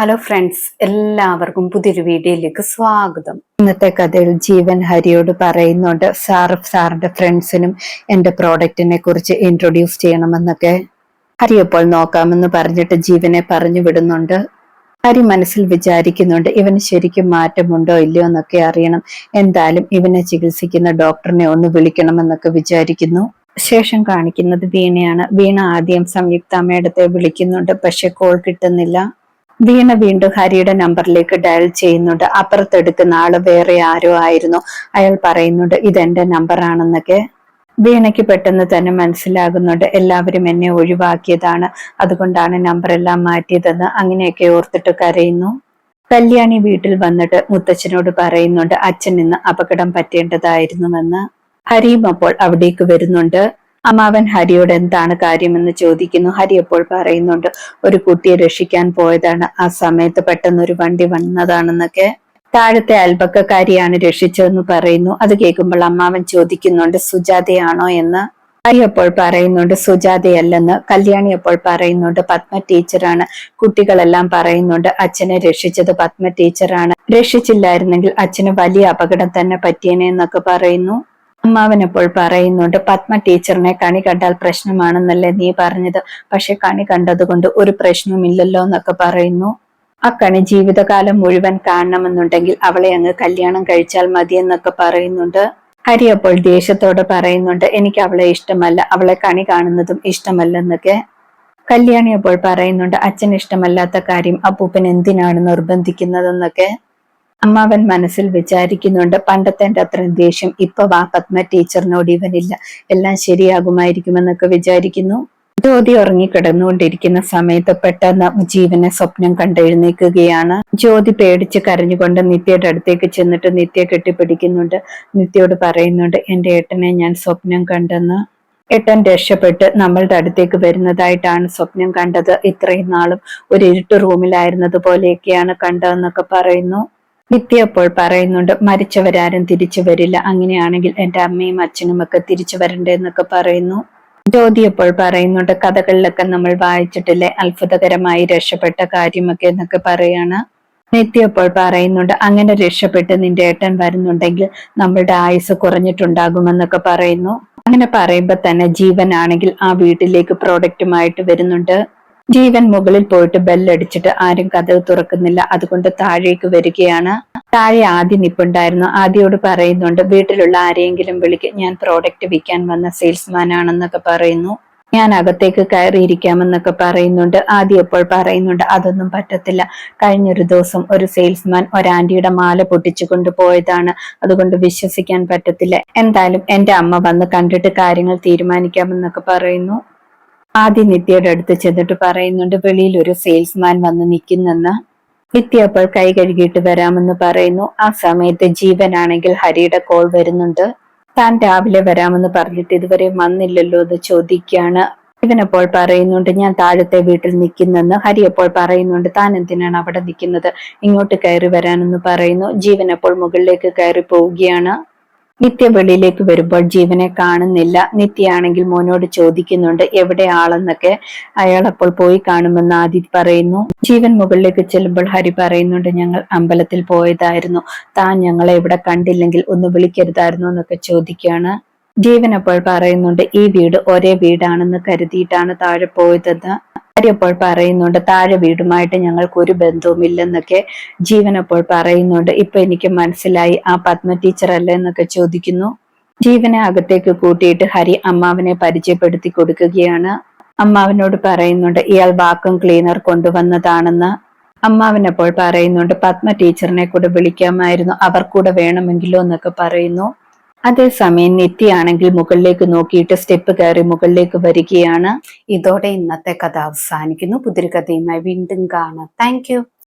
Hello friends എല്ലാവർക്കും പുതിയൊരു വീഡിയോയിലേക്ക് സ്വാഗതം. ഇന്നത്തെ കഥയിൽ ജീവൻ ഹരിയോട് പറയുന്നുണ്ട് സാർ സാറിന്റെ ഫ്രണ്ട്സിനും എന്റെ പ്രോഡക്റ്റിനെ കുറിച്ച് ഇൻട്രൊഡ്യൂസ് ചെയ്യണമെന്നൊക്കെ. ഹരി അപ്പോൾ നോക്കാമെന്ന് പറഞ്ഞിട്ട് ജീവനെ പറഞ്ഞു വിടുന്നുണ്ട്. ഹരി മനസ്സിൽ വിചാരിക്കുന്നുണ്ട് ഇവന് ശരിക്കും മാറ്റമുണ്ടോ ഇല്ലയോ എന്നൊക്കെ അറിയണം. എന്തായാലും ഇവനെ ചികിത്സിക്കുന്ന ഡോക്ടറിനെ ഒന്ന് വിളിക്കണമെന്നൊക്കെ വിചാരിക്കുന്നു. ശേഷം കാണിക്കുന്നത് വീണയാണ്. വീണ ആദ്യം സംയുക്ത മേഡത്തെ വിളിക്കുന്നുണ്ട് പക്ഷെ കോൾ കിട്ടുന്നില്ല. വീണ വീണ്ടും ഹരിയുടെ നമ്പറിലേക്ക് ഡയൽ ചെയ്യുന്നുണ്ട്. അപ്പുറത്തെടുക്കുന്ന ആൾ വേറെ ആരോ ആയിരുന്നു. അയാൾ പറയുന്നുണ്ട് ഇതെന്റെ നമ്പർ ആണെന്നൊക്കെ വീണയ്ക്ക് പെട്ടെന്ന് തന്നെ മനസ്സിലാകുന്നുണ്ട് എല്ലാവരും എന്നെ ഒഴിവാക്കിയതാണ്. അതുകൊണ്ടാണ് നമ്പർ എല്ലാം മാറ്റിയതെന്ന് അങ്ങനെയൊക്കെ ഓർത്തിട്ട് കരയുന്നു. കല്യാണി വീട്ടിൽ വന്നിട്ട് മുത്തച്ഛനോട് പറയുന്നുണ്ട് അച്ഛൻ ഇന്ന് അപകടം പറ്റേണ്ടതായിരുന്നുവെന്ന്. ഹരിയും അപ്പോൾ അവിടേക്ക് വരുന്നുണ്ട്. അമ്മാവൻ ഹരിയോട് എന്താണ് കാര്യമെന്ന് ചോദിക്കുന്നു. ഹരി അപ്പോൾ പറയുന്നുണ്ട് ഒരു കുട്ടിയെ രക്ഷിക്കാൻ പോയതാണ്. ആ സമയത്ത് പെട്ടെന്ന് ഒരു വണ്ടി വന്നതാണെന്നൊക്കെ. താഴത്തെ അൽപക്കക്കാരിയാണ് രക്ഷിച്ചതെന്ന് പറയുന്നു. അത് കേൾക്കുമ്പോൾ അമ്മാവൻ ചോദിക്കുന്നുണ്ട് സുജാതയാണോ എന്ന്? ഹരി അപ്പോൾ പറയുന്നുണ്ട് സുജാതയല്ലെന്ന്. കല്യാണി അപ്പോൾ പറയുന്നുണ്ട് പത്മ ടീച്ചറാണ്. കുട്ടികളെല്ലാം പറയുന്നുണ്ട് അച്ഛനെ രക്ഷിച്ചത് പത്മ ടീച്ചറാണ്. രക്ഷിച്ചില്ലായിരുന്നെങ്കിൽ അച്ഛന് വലിയ അപകടം തന്നെ പറ്റിയേനെ എന്നൊക്കെ പറയുന്നു. അമ്മാവൻ അപ്പോൾ പറയുന്നുണ്ട് പത്മ ടീച്ചറിനെ കണി കണ്ടാൽ പ്രശ്നമാണെന്നല്ലേ നീ പറഞ്ഞത്. പക്ഷെ കണി കണ്ടതുകൊണ്ട് ഒരു പ്രശ്നമില്ലല്ലോ എന്നൊക്കെ പറയുന്നു. ആ കണി ജീവിതകാലം മുഴുവൻ കാണണമെന്നുണ്ടെങ്കിൽ അവളെ അങ്ങ് കല്യാണം കഴിച്ചാൽ മതി എന്നൊക്കെ പറയുന്നുണ്ട്. ഹരി അപ്പോൾ ദേഷ്യത്തോടെ പറയുന്നുണ്ട് എനിക്ക് അവളെ ഇഷ്ടമല്ല. അവളെ കണി കാണുന്നതും ഇഷ്ടമല്ലെന്നൊക്കെ. കല്യാണി അപ്പോൾ പറയുന്നുണ്ട് അച്ഛൻ ഇഷ്ടമല്ലാത്ത കാര്യം അപ്പൂപ്പൻ എന്തിനാണ് നിർബന്ധിക്കുന്നതെന്നൊക്കെ? അമ്മാവൻ മനസ്സിൽ വിചാരിക്കുന്നുണ്ട് പണ്ടത്തെ എന്റെ അത്രയും ദേഷ്യം ഇപ്പൊ വാ പത്മ ടീച്ചറിനോട് ഇവനില്ല എല്ലാം ശരിയാകുമായിരിക്കുമെന്നൊക്കെ വിചാരിക്കുന്നു. ജ്യോതി ഉറങ്ങിക്കിടന്നുകൊണ്ടിരിക്കുന്ന സമയത്ത് പെട്ടെന്ന് ജീവനെ സ്വപ്നം കണ്ടെഴുന്നേക്കുകയാണ്. ജ്യോതി പേടിച്ച് കരഞ്ഞുകൊണ്ട് നിത്യയുടെ അടുത്തേക്ക് ചെന്നിട്ട് നിത്യ കെട്ടിപ്പിടിക്കുന്നുണ്ട്. നിത്യയോട് പറയുന്നുണ്ട് എന്റെ ഏട്ടനെ ഞാൻ സ്വപ്നം കണ്ടെന്ന്. ഏട്ടൻ രക്ഷപ്പെട്ട് നമ്മളുടെ അടുത്തേക്ക് വരുന്നതായിട്ടാണ് സ്വപ്നം കണ്ടത്. ഇത്രയും നാളും ഒരു ഇരുട്ട് റൂമിലായിരുന്നത് പോലെയൊക്കെയാണ് കണ്ടതെന്നൊക്കെ പറയുന്നു. നിത്യ അപ്പോൾ പറയുന്നുണ്ട് മരിച്ചവരാരും തിരിച്ചു വരില്ല. അങ്ങനെയാണെങ്കിൽ എന്റെ അമ്മയും അച്ഛനും ഒക്കെ തിരിച്ചു വരണ്ടേ എന്നൊക്കെ പറയുന്നു. ജ്യോതി അപ്പോൾ പറയുന്നുണ്ട് കഥകളിലൊക്കെ നമ്മൾ വായിച്ചിട്ടില്ലേ? അത്ഭുതകരമായി രക്ഷപ്പെട്ട കാര്യമൊക്കെ എന്നൊക്കെ പറയാണ്. നിത്യ അപ്പോൾ പറയുന്നുണ്ട് അങ്ങനെ രക്ഷപ്പെട്ട് നിന്റെ ഏട്ടൻ വരുന്നുണ്ടെങ്കിൽ നമ്മളുടെ ആയുസ് കുറഞ്ഞിട്ടുണ്ടാകുമെന്നൊക്കെ പറയുന്നു. അങ്ങനെ പറയുമ്പോ തന്നെ ജീവനാണെങ്കിൽ ആ വീട്ടിലേക്ക് പ്രോഡക്റ്റുമായിട്ട് വരുന്നുണ്ട്. ജീവൻ മുകളിൽ പോയിട്ട് ബെല്ലടിച്ചിട്ട് ആരും കഥവ് തുറക്കുന്നില്ല. അതുകൊണ്ട് താഴേക്ക് വരികയാണ്. താഴെ ആദ്യം നിപ്പുണ്ടായിരുന്നു. ആദ്യയോട് പറയുന്നുണ്ട് വീട്ടിലുള്ള ആരെയെങ്കിലും വിളിക്ക്. ഞാൻ പ്രോഡക്റ്റ് വിൽക്കാൻ വന്ന സെയിൽസ്മാൻ ആണെന്നൊക്കെ പറയുന്നു. ഞാൻ അകത്തേക്ക് കയറിയിരിക്കാമെന്നൊക്കെ പറയുന്നുണ്ട്. ആദ്യം എപ്പോൾ പറയുന്നുണ്ട് അതൊന്നും പറ്റത്തില്ല. കഴിഞ്ഞൊരു ദിവസം ഒരു സെയിൽസ്മാൻ ഒരാന്റിയുടെ മാല പൊട്ടിച്ചു കൊണ്ടുപോയതാണ്. അതുകൊണ്ട് വിശ്വസിക്കാൻ പറ്റത്തില്ല. എന്തായാലും എന്റെ അമ്മ വന്ന് കണ്ടിട്ട് കാര്യങ്ങൾ തീരുമാനിക്കാമെന്നൊക്കെ പറയുന്നു. ആദ്യ നിത്യയുടെ അടുത്ത് ചെന്നിട്ട് പറയുന്നുണ്ട് വെളിയിൽ ഒരു സെയിൽസ്മാൻ വന്ന് നിൽക്കുന്നെന്ന്. നിത്യ അപ്പോൾ കൈ കഴുകിയിട്ട് വരാമെന്ന് പറയുന്നു. ആ സമയത്ത് ജീവനാണെങ്കിൽ ഹരിയുടെ കോൾ വരുന്നുണ്ട്. താൻ രാവിലെ വരാമെന്ന് പറഞ്ഞിട്ട് ഇതുവരെ വന്നില്ലല്ലോ എന്ന് ചോദിക്കുകയാണ്. ഇവനപ്പോൾ പറയുന്നുണ്ട് ഞാൻ താഴത്തെ വീട്ടിൽ നിൽക്കുന്നെന്ന്. ഹരി അപ്പോൾ പറയുന്നുണ്ട് താൻ എന്തിനാണ് അവിടെ നിൽക്കുന്നത്? ഇങ്ങോട്ട് കയറി വരാനെന്ന് പറയുന്നു. ജീവൻ അപ്പോൾ മുകളിലേക്ക് കയറി പോവുകയാണ്. നിത്യ വെളിയിലേക്ക് വരുമ്പോൾ ജീവനെ കാണുന്നില്ല. നിത്യയാണെങ്കിൽ മോനോട് ചോദിക്കുന്നുണ്ട് എവിടെ ആളെന്നൊക്കെ? അയാൾ അപ്പോൾ പോയി കാണുമെന്ന് ആദി പറയുന്നു. ജീവൻ മുകളിലേക്ക് ചെല്ലുമ്പോൾ ഹരി പറയുന്നുണ്ട് ഞങ്ങൾ അമ്പലത്തിൽ പോയതായിരുന്നു. താൻ ഞങ്ങളെ ഇവിടെ കണ്ടില്ലെങ്കിൽ ഒന്ന് വിളിക്കരുതായിരുന്നു എന്നൊക്കെ ചോദിക്കുകയാണ്. ജീവൻ അപ്പോൾ പറയുന്നുണ്ട് ഈ വീട് ഒരേ വീടാണെന്ന് കരുതിയിട്ടാണ് താഴെ പോയതെന്ന് അപ്പോൾ പറയുന്നുണ്ട്. താഴെ വീടുമായിട്ട് ഞങ്ങൾക്ക് ഒരു ബന്ധവുമില്ലെന്നൊക്കെ ജീവൻ അപ്പോൾ പറയുന്നുണ്ട്. ഇപ്പൊ എനിക്ക് മനസ്സിലായി ആ പത്മ ടീച്ചർ അല്ലേ എന്നൊക്കെ ചോദിക്കുന്നു. ജീവനെ അകത്തേക്ക് കൂട്ടിയിട്ട് ഹരി അമ്മാവനെ പരിചയപ്പെടുത്തി കൊടുക്കുകയാണ്. അമ്മാവനോട് പറയുന്നുണ്ട് ഇയാൾ വാക്വം ക്ലീനർ കൊണ്ടുവന്നതാണെന്ന്. അമ്മാവനപ്പോൾ പറയുന്നുണ്ട് പത്മ ടീച്ചറിനെ കൂടെ വിളിക്കാമായിരുന്നു. അവർ കൂടെ വേണമെങ്കിലോ എന്നൊക്കെ പറയുന്നു. അതേസമയം നെറ്റിയാണെങ്കിൽ മുകളിലേക്ക് നോക്കിയിട്ട് സ്റ്റെപ്പ് കയറി മുകളിലേക്ക് വരികയാണ്. ഇതോടെ ഇന്നത്തെ കഥ അവസാനിക്കുന്നു. പുതിരി കഥയുമായി വീണ്ടും കാണാം. താങ്ക്